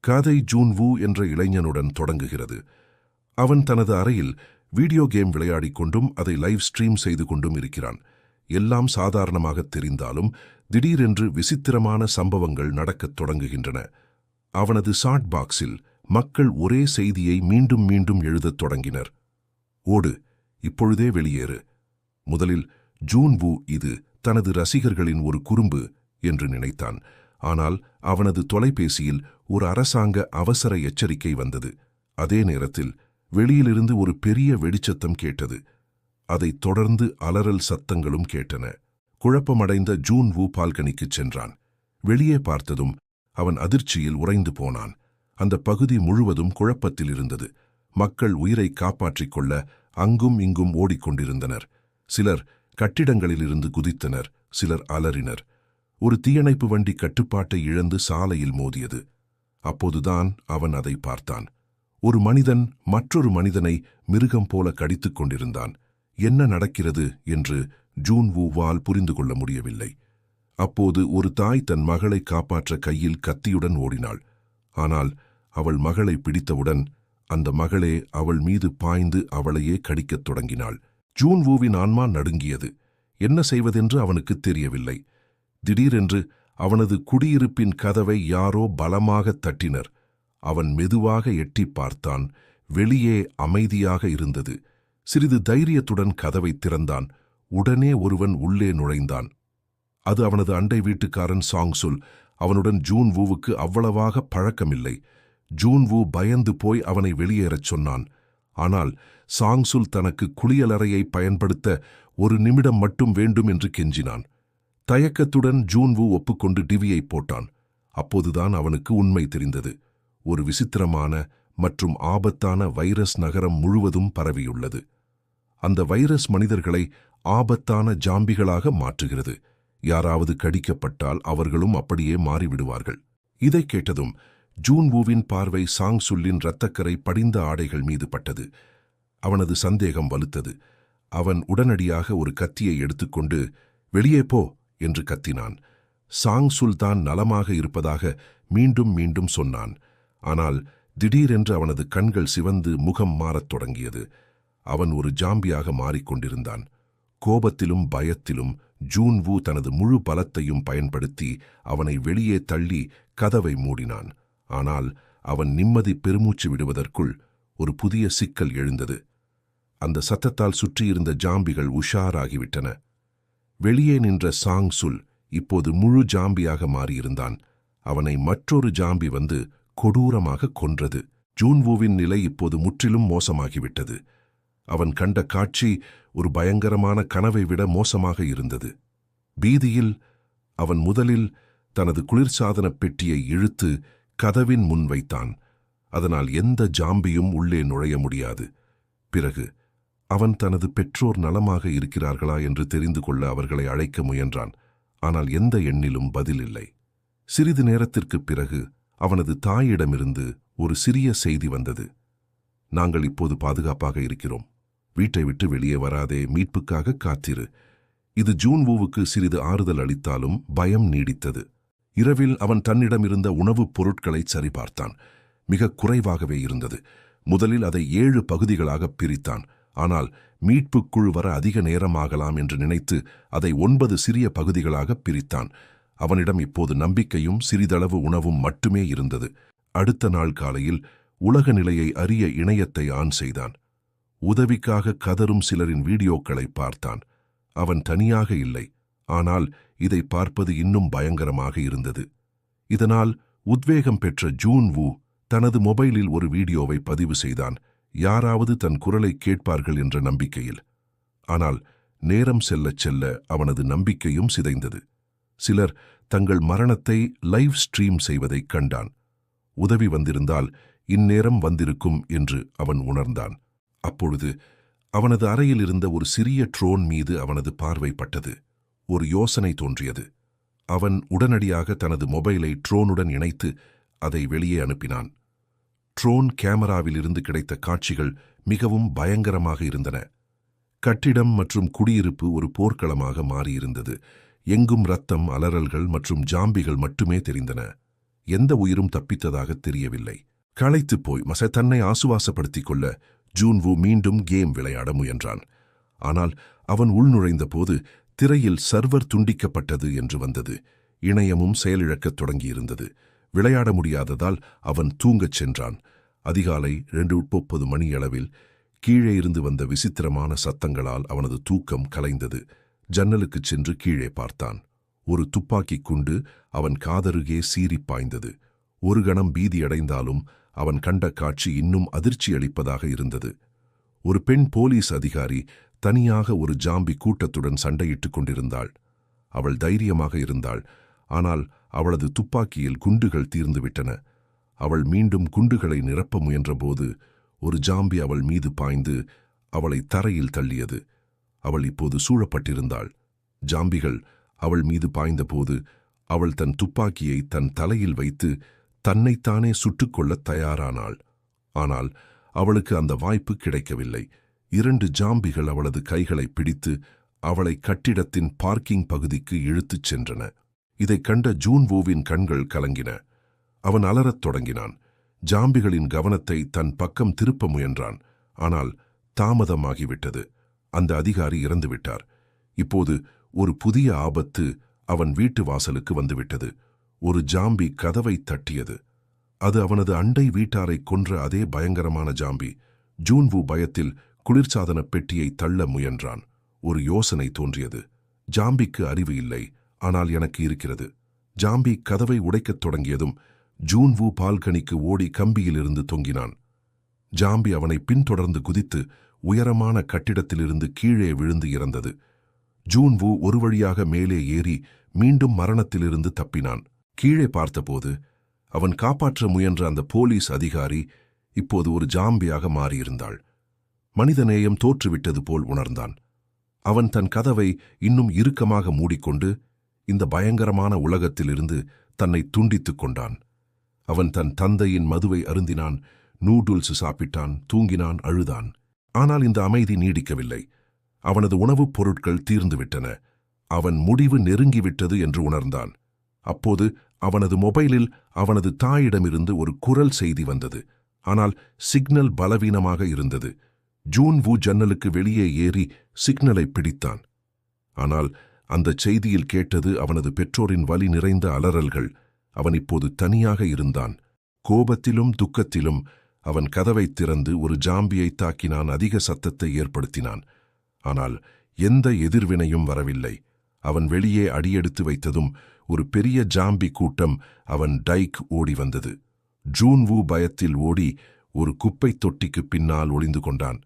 கதை ஜூன்வு என்ற இளைஞனுடன் தொடங்குகிறது. அவன் தனது அறையில் வீடியோ கேம் விளையாடிக் கொண்டும் அதை லைவ் ஸ்ட்ரீம் செய்து கொண்டும் இருக்கிறான். எல்லாம் சாதாரணமாக தெரிந்தாலும் திடீரென்று விசித்திரமான சம்பவங்கள் நடக்கத் தொடங்குகின்றன. அவனது சாட் பாக்ஸில் மக்கள் ஒரே செய்தியை மீண்டும் மீண்டும் எழுதத் தொடங்கினர். ஓடு இப்பொழுதே வெளியேறு. முதலில் ஜூன்வு இது தனது ரசிகர்களின் ஒரு குறும்பு என்று நினைத்தான். ஆனால் அவனது தொலைபேசியில் ஒரு அரசாங்க அவசர எச்சரிக்கை வந்தது. அதே நேரத்தில் வெளியிலிருந்து ஒரு பெரிய வெடிச்சத்தம் கேட்டது. அதைத் தொடர்ந்து அலறல் சத்தங்களும் கேட்டன. குழப்பமடைந்த ஜூன் வூ பால்கனிக்குச் சென்றான். வெளியே பார்த்ததும் அவன் அதிர்ச்சியில் உறைந்து போனான். அந்த பகுதி முழுவதும் குழப்பத்தில் இருந்தது. மக்கள் உயிரை காப்பாற்றிக் கொள்ள அங்கும் இங்கும் ஓடிக்கொண்டிருந்தனர். சிலர் கட்டிடங்களிலிருந்து குதித்தனர். சிலர் அலறினர். ஒரு தீயணைப்பு வண்டி கட்டுப்பாட்டை இழந்து சாலையில் மோதியது. அப்போதுதான் அவன் அதை பார்த்தான். ஒரு மனிதன் மற்றொரு மனிதனை மிருகம் போல கடித்துக் கொண்டிருந்தான். என்ன நடக்கிறது என்று ஜூன் வூவால் புரிந்து கொள்ள முடியவில்லை. அப்போது ஒரு தாய் தன் மகளை காப்பாற்ற கையில் கத்தியுடன் ஓடினாள். ஆனால் அவள் மகளை பிடித்தவுடன் அந்த மகளே அவள் மீது பாய்ந்து அவளையே கடிக்கத் தொடங்கினாள். ஜூன் வூவின் ஆன்மா நடுங்கியது. என்ன செய்வதென்று அவனுக்கு தெரியவில்லை. திடீரென்று அவனது குடியிருப்பின் கதவை யாரோ பலமாகத் தட்டினர். அவன் மெதுவாக எட்டிப் பார்த்தான். வெளியே அமைதியாக இருந்தது. சிறிது தைரியத்துடன் கதவை திறந்தான். உடனே ஒருவன் உள்ளே நுழைந்தான். அது அவனது அண்டை வீட்டுக்காரன் சாங்சுல். அவனுடன் ஜூன் வூவுக்கு அவ்வளவாக பழக்கமில்லை. ஜூன் வூ பயந்து போய் அவனை வெளியேறச் சொன்னான். ஆனால் சாங்சுல் தனக்கு குளியலறையை பயன்படுத்த ஒரு நிமிடம் மட்டும் வேண்டும் என்று கெஞ்சினான். தயக்கத்துடன் ஜூன்வு ஒப்புக்கொண்டு டிவியை போட்டான். அப்போதுதான் அவனுக்கு உண்மை தெரிந்தது. ஒரு விசித்திரமான மற்றும் ஆபத்தான வைரஸ் நகரம் முழுவதும் பரவியுள்ளது. அந்த வைரஸ் மனிதர்களை ஆபத்தான ஜாம்பிகளாக மாற்றுகிறது. யாராவது கடிக்கப்பட்டால் அவர்களும் அப்படியே மாறிவிடுவார்கள். இதைக் கேட்டதும் ஜூன் வூவின் பார்வை சாங் சுல்லின் இரத்தக்கரை படிந்த ஆடைகள் மீது பட்டது. அவனது சந்தேகம் வலுத்தது. அவன் உடனடியாக ஒரு கத்தியை எடுத்துக்கொண்டு வெளியே போ! என்று கத்தினான். சாங் சுல்தான் நலமாக இருப்பதாக மீண்டும் மீண்டும் சொன்னான். ஆனால் திடீரென்று அவனது கண்கள் சிவந்து முகம் மாறத் தொடங்கியது. அவன் ஒரு ஜாம்பியாக மாறிக்கொண்டிருந்தான் கோபத்திலும் பயத்திலும் ஜூன் வு தனது முழு பலத்தையும் பயன்படுத்தி அவனை வெளியே தள்ளி கதவை மூடினான். ஆனால் அவன் நிம்மதி பெருமூச்சு விடுவதற்குள் ஒரு புதிய சிக்கல் எழுந்தது. அந்த சத்தத்தால் சுற்றியிருந்த ஜாம்பிகள் உஷாராகிவிட்டன. வெளியே நின்ற சாங் சுல் இப்போது முழு ஜாம்பியாக மாறியிருந்தான். அவனை மற்றொரு ஜாம்பி வந்து கொடூரமாக கொன்றது. ஜூன்வூவின் நிலை இப்போது முற்றிலும் மோசமாகிவிட்டது. அவன் கண்ட காட்சி ஒரு பயங்கரமான கனவை விட மோசமாக இருந்தது. பீதியில் அவன் முதலில் தனது குளிர்சாதனப் பெட்டியை இழுத்து கதவின் முன் வைத்தான். அதனால் எந்த ஜாம்பியும் உள்ளே நுழைய முடியாது. பிறகு அவன் தனது பெற்றோர் நலமாக இருக்கிறார்களா என்று தெரிந்து கொள்ள அவர்களை அழைக்க முயன்றான். ஆனால் எந்த எண்ணிலும் பதில் இல்லை. சிறிது நேரத்திற்குப் பிறகு அவனது தாயிடமிருந்து ஒரு சிறிய செய்தி வந்தது. நாங்கள் இப்போது பாதுகாப்பாக இருக்கிறோம். வீட்டை விட்டு வெளியே வராதே மீட்புக்காக காத்திரு. இது ஜூன்வூவுக்கு சிறிது ஆறுதல் அளித்தாலும் பயம் நீடித்தது. இரவில் அவன் தன்னிடமிருந்த உணவுப் பொருட்களை சரிபார்த்தான். மிக குறைவாகவே இருந்தது. முதலில் அதை ஏழு பகுதிகளாக பிரித்தான். ஆனால் மீட்புக் குழு வர அதிக நேரமாகலாம் என்று நினைத்து அதை ஒன்பது சிறிய பகுதிகளாக பிரித்தான். அவனிடம் இப்போது நம்பிக்கையும் சிறிதளவு உணவும் மட்டுமே இருந்தது. அடுத்த நாள் காலையில் உலக நிலையை அறிய இணையத்தை ஆன் செய்தான். உதவிக்காக கதரும் சிலரின் வீடியோக்களை பார்த்தான். அவன் தனியாக இல்லை. ஆனால் இதை பார்ப்பது இன்னும் பயங்கரமாக இருந்தது. இதனால் உத்வேகம் பெற்ற ஜூன் வு தனது மொபைலில் ஒரு வீடியோவை பதிவு செய்தான். யாராவது தன் குரலை கேட்பார்கள் என்ற நம்பிக்கையில். ஆனால் நேரம் செல்லச் செல்ல அவனது நம்பிக்கையும் சிதைந்தது. சிலர் தங்கள் மரணத்தை லைவ் ஸ்ட்ரீம் செய்வதைக் கண்டான். உதவி வந்திருந்தால் இந்நேரம் வந்திருக்கும் என்று அவன் உணர்ந்தான். அப்பொழுது அவனது அறையில் இருந்த ஒரு சிறிய ட்ரோன் மீது அவனது பார்வைப்பட்டது ஒரு யோசனை தோன்றியது. அவன் உடனடியாக தனது மொபைலை ட்ரோனுடன் இணைத்து அதை வெளியே அனுப்பினான். ட்ரோன் கேமராவிலிருந்து கிடைத்த காட்சிகள் மிகவும் பயங்கரமாக இருந்தன. கட்டிடம் மற்றும் குடியிருப்பு ஒரு போர்க்களமாக மாறியிருந்தது. எங்கும் ரத்தம் அலறல்கள் மற்றும் ஜாம்பிகள் மட்டுமே தெரிந்தன. எந்த உயிரும் தப்பித்ததாக தெரியவில்லை. களைத்துப் போய் மச தன்னை ஆசுவாசப்படுத்திக் கொள்ள ஜூன்வு மீண்டும் கேம் விளையாட முயன்றான். ஆனால் அவன் உள்நுழைந்த போது திரையில் சர்வர் துண்டிக்கப்பட்டது என்று வந்தது. இணையமும் செயலிழக்கத் தொடங்கியிருந்தது. விளையாட முடியாததால் அவன் தூங்கச் சென்றான். அதிகாலை ரெண்டு முப்பது மணியளவில் கீழே இருந்து வந்த விசித்திரமான சத்தங்களால் அவனது தூக்கம் கலைந்தது. ஜன்னலுக்குச் சென்று கீழே பார்த்தான். ஒரு துப்பாக்கிக் குண்டு அவன் காதருகே சீறிப் பாய்ந்தது. ஒரு கணம் பீதியடைந்தாலும் அவன் கண்ட காட்சி இன்னும் அதிர்ச்சி அளிப்பதாக இருந்தது. ஒரு பெண் போலீஸ் அதிகாரி தனியாக ஒரு ஜாம்பி கூட்டத்துடன் சண்டையிட்டுக் கொண்டிருந்தாள். அவள் தைரியமாக இருந்தாள். ஆனால் அவளது துப்பாக்கியில் குண்டுகள் தீர்ந்துவிட்டன அவள் மீண்டும் குண்டுகளை நிரப்ப முயன்றபோது ஒரு ஜாம்பி அவள் மீது பாய்ந்து அவளை தரையில் தள்ளியது. அவள் இப்போது சூழப்பட்டிருந்தாள். ஜாம்பிகள் அவள் மீது பாய்ந்தபோது அவள் தன் துப்பாக்கியை தன் தலையில் வைத்து தன்னைத்தானே சுட்டுக்கொள்ளத் தயாரானாள். ஆனால் அவளுக்கு அந்த வாய்ப்பு கிடைக்கவில்லை. இரண்டு ஜாம்பிகள் அவளது கைகளை பிடித்து அவளை கட்டிடத்தின் பார்க்கிங் பகுதிக்கு இழுத்துச் சென்றன. இதைக் கண்ட ஜூன்வோவின் கண்கள் கலங்கின. அவன் அலறத் தொடங்கினான். ஜாம்பிகளின் கவனத்தை தன் பக்கம் திருப்ப முயன்றான். ஆனால் தாமதமாகிவிட்டது. அந்த அதிகாரி இறந்துவிட்டார். இப்போது ஒரு புதிய ஆபத்து அவன் வீட்டு வாசலுக்கு வந்துவிட்டது. ஒரு ஜாம்பி கதவை தட்டியது. அது அவனது அண்டை வீட்டாரை கொன்ற அதே பயங்கரமான ஜாம்பி. ஜூன்வு பயத்தில் குளிர்சாதன பெட்டியை தள்ள முயன்றான். ஒரு யோசனை தோன்றியது. ஜாம்பிக்கு அறிவு இல்லை. ஆனால் எனக்கு இருக்கிறது. ஜாம்பி கதவை உடைக்கத் தொடங்கியதும் ஜூன்வு பால்கனிக்கு ஓடி கம்பியிலிருந்து தொங்கினான். ஜாம்பி அவனை பின்தொடர்ந்து குதித்து உயரமான கட்டிடத்திலிருந்து கீழே விழுந்து இறந்தது. ஜூன்வு ஒரு வழியாக மேலே ஏறி மீண்டும் மரணத்திலிருந்து தப்பினான். கீழே பார்த்தபோது அவன் காப்பாற்ற முயன்ற அந்த போலீஸ் அதிகாரி இப்போது ஒரு ஜாம்பியாக மாறியிருந்தாள். மனிதநேயம் தோற்றுவிட்டது போல் உணர்ந்தான். அவன் தன் கதவை இன்னும் இறுக்கமாக மூடிக்கொண்டு இந்த பயங்கரமான உலகத்திலிருந்து தன்னை துண்டித்துக் கொண்டான். அவன் தன் தந்தையின் மதுவை அருந்தினான் நூடுல்ஸ் சாப்பிட்டான் தூங்கினான் அழுதான். ஆனால் இந்த அமைதி நீடிக்கவில்லை. அவனது உணவுப் பொருட்கள் தீர்ந்துவிட்டன. அவன் முடிவு நெருங்கிவிட்டது என்று உணர்ந்தான். அப்போது அவனது மொபைலில் அவனது தாயிடமிருந்து ஒரு குரல் செய்தி வந்தது. ஆனால் சிக்னல் பலவீனமாக இருந்தது. ஜூன் வு ஜன்னலுக்கு வெளியே ஏறி சிக்னலை பிடித்தான். ஆனால் அந்தச் செய்தியில் கேட்டது அவனது பெற்றோரின் வலி நிறைந்த அலறல்கள். அவன் இப்போது தனியாக இருந்தான். கோபத்திலும் துக்கத்திலும் அவன் கதவைத் திறந்து ஒரு ஜாம்பியை தாக்கினான் அதிக சத்தத்தை ஏற்படுத்தினான். ஆனால் எந்த எதிர்வினையும் வரவில்லை. அவன் வெளியே அடியெடுத்து வைத்ததும் ஒரு பெரிய ஜாம்பி கூட்டம் அவன் டைக் ஓடி வந்தது. ஜூன்வு பயத்தில் ஓடி ஒரு குப்பைத் தொட்டிக்கு பின்னால் ஒளிந்து கொண்டான்.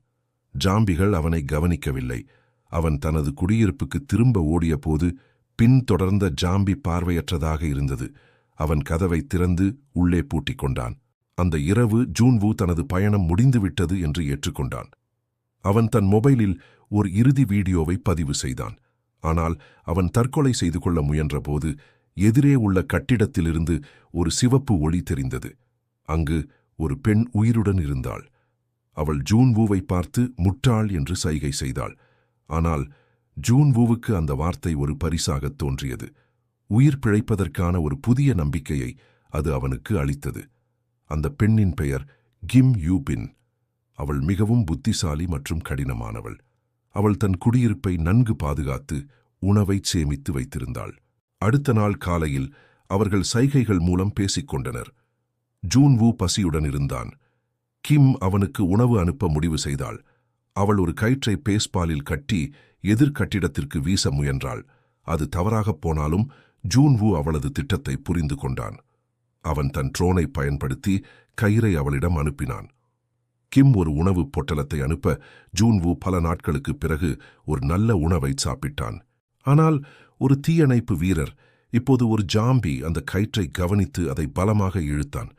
ஜாம்பிகள் அவனை கவனிக்கவில்லை. அவன் தனது குடியிருப்புக்கு திரும்ப ஓடியபோது பின்தொடர்ந்த ஜாம்பி பார்வையற்றதாக இருந்தது. அவன் கதவை திறந்து உள்ளே பூட்டிக் கொண்டான். அந்த இரவு ஜூன்வு தனது பயணம் முடிந்துவிட்டது என்று ஏற்றுக்கொண்டான். அவன் தன் மொபைலில் ஒரு இறுதி வீடியோவை பதிவு செய்தான். ஆனால் அவன் தற்கொலை செய்து கொள்ள முயன்றபோது எதிரே உள்ள கட்டிடத்திலிருந்து ஒரு சிவப்பு ஒளி தெரிந்தது. அங்கு ஒரு பெண் உயிருடன் இருந்தாள். அவள் ஜூன்வூவை பார்த்து முட்டாள் என்று சைகை செய்தாள். ஆனால் ஜூன்வூவுக்கு அந்த வார்த்தை ஒரு பரிசாகத் தோன்றியது. உயிர் பிழைப்பதற்கான ஒரு புதிய நம்பிக்கையை அது அவனுக்கு அளித்தது. அந்த பெண்ணின் பெயர் கிம் யூபின் அவள் மிகவும் புத்திசாலி மற்றும் கடினமானவள். அவள் தன் குடியிருப்பை நன்கு பாதுகாத்து உணவைச் சேமித்து வைத்திருந்தாள். அடுத்த நாள் காலையில் அவர்கள் சைகைகள் மூலம் பேசிக்கொண்டனர் ஜூன் ஜூன்வு பசியுடன் இருந்தான். கிம் அவனுக்கு உணவு அனுப்ப முடிவு செய்தாள். அவள் ஒரு கயிற்றை பேஸ்பாலில் கட்டி எதிர்கட்டிடத்திற்கு வீச முயன்றாள். அது தவறாகப் போனாலும் ஜூன்வு அவளது திட்டத்தை புரிந்து கொண்டான். அவன் தன் ட்ரோனை பயன்படுத்தி கயிறை அவளிடம் அனுப்பினான். கிம் ஒரு உணவு பொட்டலத்தை அனுப்ப ஜூன்வு பல நாட்களுக்குப் பிறகு ஒரு நல்ல உணவை சாப்பிட்டான். ஆனால் ஒரு தீயணைப்பு வீரர் இப்போது ஒரு ஜாம்பி அந்த கயிற்றை கவனித்து அதை பலமாக இழுத்தான்.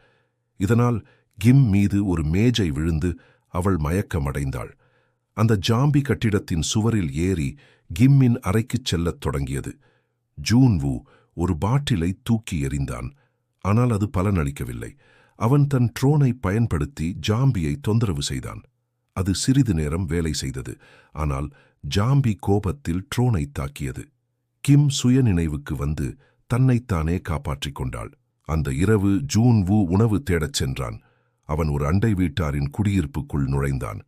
இதனால் கிம் மீது ஒரு மேஜை விழுந்து அவள் மயக்கமடைந்தாள். அந்த ஜாம்பி கட்டிடத்தின் சுவரில் ஏறி கிம்மின் அறைக்குச் செல்லத் தொடங்கியது. ஜூன்வு ஒரு பாட்டிலை தூக்கி எறிந்தான். ஆனால் அது பலனளிக்கவில்லை. அவன் தன் ட்ரோனை பயன்படுத்தி ஜாம்பியை தொந்தரவு செய்தான். அது சிறிது நேரம் வேலை செய்தது. ஆனால் ஜாம்பி கோபத்தில் ட்ரோனை தாக்கியது. கிம் சுயநினைவுக்கு வந்து தன்னைத்தானே காப்பாற்றிக் கொண்டாள். அந்த இரவு ஜூன் வு உணவு தேடச் சென்றான். அவன் ஒரு அண்டை வீட்டாரின் குடியிருப்புக்குள் நுழைந்தான்.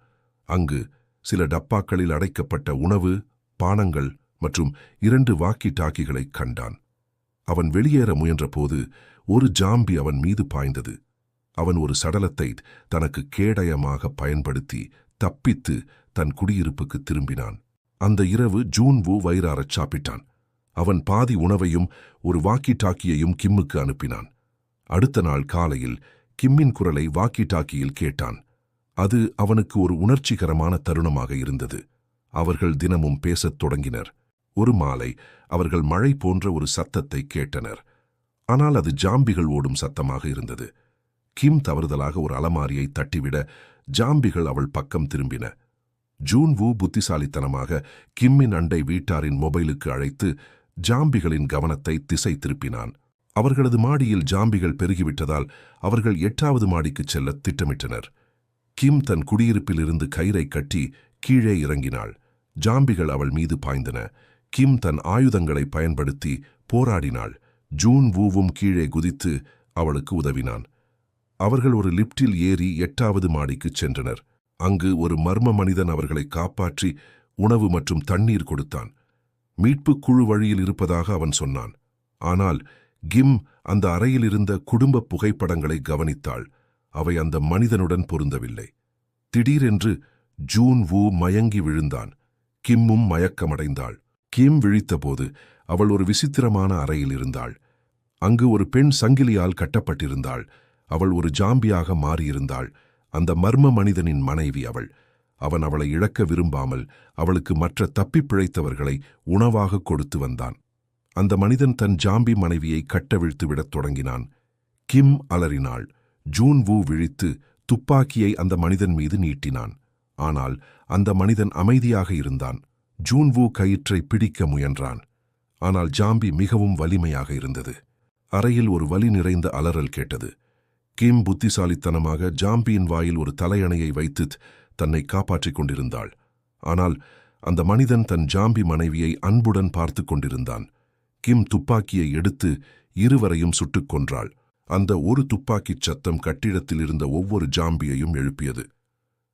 அங்கு சில டப்பாக்களில் அடைக்கப்பட்ட உணவு பானங்கள் மற்றும் இரண்டு வாக்கி டாக்கிகளைக் கண்டான். அவன் வெளியேற முயன்றபோது ஒரு ஜாம்பி அவன் மீது பாய்ந்தது. அவன் ஒரு சடலத்தை தனக்கு கேடயமாக பயன்படுத்தி தப்பித்து தன் குடியிருப்புக்கு திரும்பினான். அந்த இரவு ஜூன் வு வயிறாரச் சாப்பிட்டான். அவன் பாதி உணவையும் ஒரு வாக்கி டாக்கியையும் கிம்முக்கு அனுப்பினான். அடுத்த நாள் காலையில் கிம்மின் குரலை வாக்கி டாக்கியில் கேட்டான். அது அவனுக்கு ஒரு உணர்ச்சிகரமான தருணமாக இருந்தது. அவர்கள் தினமும் பேசத் தொடங்கினர். ஒரு மாலை அவர்கள் மழை போன்ற ஒரு சத்தத்தை கேட்டனர். ஆனால் அது ஜாம்பிகள் ஓடும் சத்தமாக இருந்தது. கிம் தவறுதலாக ஒரு அலமாரியை தட்டிவிட ஜாம்பிகள் அவள் பக்கம் திரும்பின. ஜூன் வு புத்திசாலித்தனமாக கிம்மின் அண்டை வீட்டாரின் மொபைலுக்கு அழைத்து ஜாம்பிகளின் கவனத்தை திசை திருப்பினான். அவர்களது மாடியில் ஜாம்பிகள் பெருகிவிட்டதால் அவர்கள் எட்டாவது மாடிக்குச் செல்ல திட்டமிட்டனர். கிம் தன் குடியிருப்பிலிருந்து கயிறை கட்டி கீழே இறங்கினாள். ஜாம்பிகள் அவள் மீது பாய்ந்தன. கிம் தன் ஆயுதங்களை பயன்படுத்தி போராடினாள். ஜூன் வூவும் கீழே குதித்து அவளுக்கு உதவினான். அவர்கள் ஒரு லிப்டில் ஏறி எட்டாவது மாடிக்குச் சென்றனர். அங்கு ஒரு மர்ம மனிதன் அவர்களை காப்பாற்றி உணவு மற்றும் தண்ணீர் கொடுத்தான். மீட்புக் குழு வழியில் இருப்பதாக அவன் சொன்னான். ஆனால் கிம் அந்த அறையில் இருந்த குடும்ப புகைப்படங்களை கவனித்தாள். அவை அந்த மனிதனுடன் பொருந்தவில்லை. திடீரென்று ஜூன் வூ மயங்கி விழுந்தான். கிம்மும் மயக்கமடைந்தாள். கிம் விழித்தபோது அவள் ஒரு விசித்திரமான அறையில் இருந்தாள். அங்கு ஒரு பெண் சங்கிலியால் கட்டப்பட்டிருந்தாள். அவள் ஒரு ஜாம்பியாக மாறியிருந்தாள். அந்த மர்ம மனிதனின் மனைவி அவள். அவன் அவளை இழக்க விரும்பாமல் அவளுக்கு மற்ற தப்பிப் பிழைத்தவர்களை உணவாக கொடுத்து வந்தான். அந்த மனிதன் தன் ஜாம்பி மனைவியை கட்டவிழ்த்து விடத் தொடங்கினான். கிம் அலறினாள். ஜூன் வூ விழித்து துப்பாக்கியை அந்த மனிதன் மீது நீட்டினான். ஆனால் அந்த மனிதன் அமைதியாக இருந்தான். ஜூன்வு கயிற்றை பிடிக்க முயன்றான். ஆனால் ஜாம்பி மிகவும் வலிமையாக இருந்தது. அறையில் ஒரு வலி நிறைந்த அலறல் கேட்டது. கிம் புத்திசாலித்தனமாக ஜாம்பியின் வாயில் ஒரு தலையணையை வைத்து தன்னை காப்பாற்றிக் கொண்டிருந்தாள். ஆனால் அந்த மனிதன் தன் ஜாம்பி மனைவியை அன்புடன் பார்த்து கொண்டிருந்தான். கிம் துப்பாக்கியை எடுத்து இருவரையும் சுட்டுக் கொன்றாள். அந்த ஒரு துப்பாக்கிச் சத்தம் கட்டிடத்தில் இருந்த ஒவ்வொரு ஜாம்பியையும் எழுப்பியது.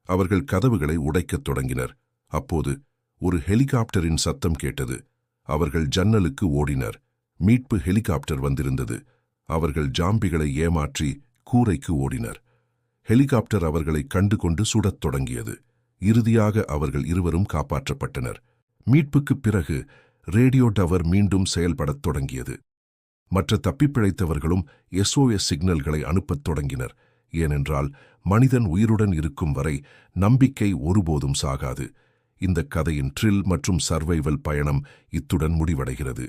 அவர்கள் கதவுகளை உடைக்கத் தொடங்கினர். அப்போது ஒரு ஹெலிகாப்டரின் சத்தம் கேட்டது. அவர்கள் ஜன்னலுக்கு ஓடினர். மீட்பு ஹெலிகாப்டர் வந்திருந்தது. அவர்கள் ஜாம்பிகளை ஏமாற்றி கூரைக்கு ஓடினர். ஹெலிகாப்டர் அவர்களை கண்டுகொண்டு சுடத் தொடங்கியது. இறுதியாக அவர்கள் இருவரும் காப்பாற்றப்பட்டனர். மீட்புக்குப் பிறகு ரேடியோ டவர் மீண்டும் செயல்படத் தொடங்கியது. மற்ற தப்பிப்பிழைத்தவர்களும் எஸ்ஓஎஸ் சிக்னல்களை அனுப்பத் தொடங்கினர். ஏனென்றால் மனிதன் உயிருடன் இருக்கும் வரை நம்பிக்கை ஒருபோதும் சாகாது. இந்த கதையின் ட்ரில் மற்றும் சர்வைவல் பயணம் இத்துடன் முடிவடைகிறது.